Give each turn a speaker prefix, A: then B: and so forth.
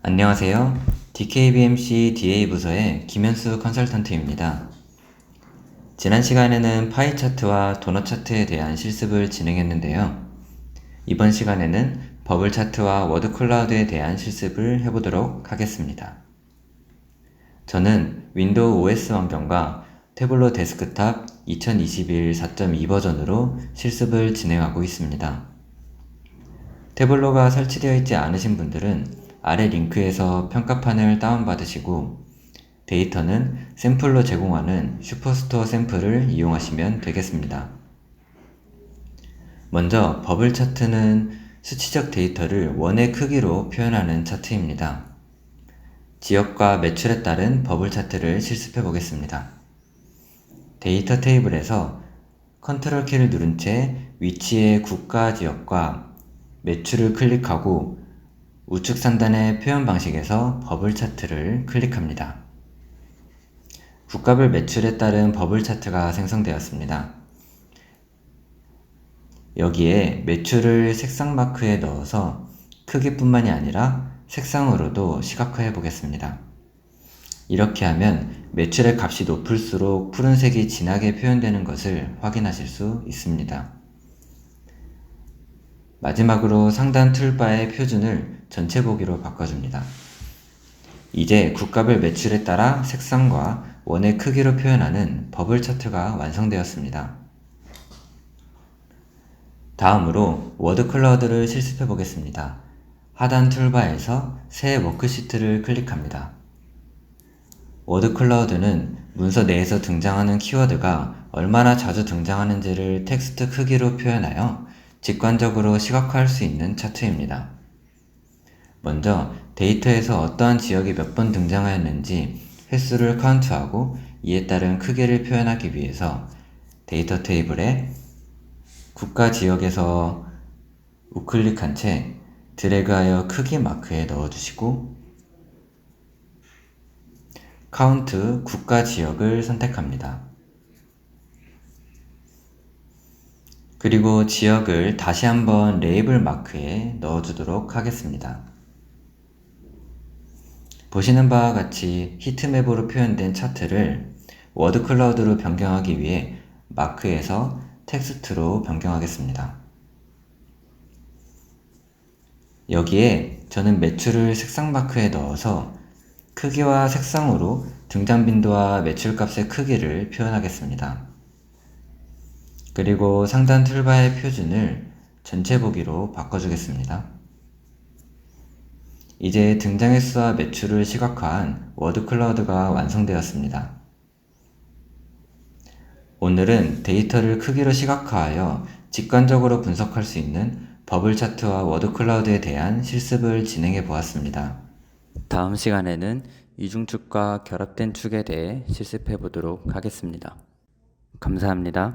A: 안녕하세요. DKBMC DA 부서의 김현수 컨설턴트입니다. 지난 시간에는 파이 차트와 도넛 차트에 대한 실습을 진행했는데요. 이번 시간에는 버블 차트와 워드 클라우드에 대한 실습을 해보도록 하겠습니다. 저는 윈도우 OS 환경과 태블로 데스크탑 2021 4.2 버전으로 실습을 진행하고 있습니다. 태블로가 설치되어 있지 않으신 분들은 아래 링크에서 평가판을 다운받으시고 데이터는 샘플로 제공하는 슈퍼스토어 샘플을 이용하시면 되겠습니다. 먼저 버블 차트는 수치적 데이터를 원의 크기로 표현하는 차트입니다. 지역과 매출에 따른 버블 차트를 실습해 보겠습니다. 데이터 테이블에서 컨트롤 키를 누른 채 위치의 국가 지역과 매출을 클릭하고 우측 상단의 표현 방식에서 버블 차트를 클릭합니다. 국가별 매출에 따른 버블 차트가 생성되었습니다. 여기에 매출을 색상 마크에 넣어서 크기뿐만이 아니라 색상으로도 시각화해 보겠습니다. 이렇게 하면 매출의 값이 높을수록 푸른색이 진하게 표현되는 것을 확인하실 수 있습니다. 마지막으로 상단 툴바의 표준을 전체 보기로 바꿔줍니다. 이제 국가별 매출에 따라 색상과 원의 크기로 표현하는 버블 차트가 완성되었습니다. 다음으로 워드 클라우드를 실습해 보겠습니다. 하단 툴바에서 새 워크시트를 클릭합니다. 워드 클라우드는 문서 내에서 등장하는 키워드가 얼마나 자주 등장하는지를 텍스트 크기로 표현하여 직관적으로 시각화할 수 있는 차트입니다. 먼저 데이터에서 어떠한 지역이 몇 번 등장하였는지 횟수를 카운트하고 이에 따른 크기를 표현하기 위해서 데이터 테이블에 국가 지역에서 우클릭한 채 드래그하여 크기 마크에 넣어주시고 카운트 국가 지역을 선택합니다. 그리고 지역을 다시 한번 레이블 마크에 넣어주도록 하겠습니다. 보시는 바와 같이 히트맵으로 표현된 차트를 워드 클라우드로 변경하기 위해 마크에서 텍스트로 변경하겠습니다. 여기에 저는 매출을 색상 마크에 넣어서 크기와 색상으로 등장 빈도와 매출값의 크기를 표현하겠습니다. 그리고 상단 툴바의 표준을 전체 보기로 바꿔주겠습니다. 이제 등장 횟수와 매출을 시각화한 워드 클라우드가 완성되었습니다. 오늘은 데이터를 크기로 시각화하여 직관적으로 분석할 수 있는 버블 차트와 워드 클라우드에 대한 실습을 진행해 보았습니다. 다음 시간에는 이중축과 결합된 축에 대해 실습해 보도록 하겠습니다. 감사합니다.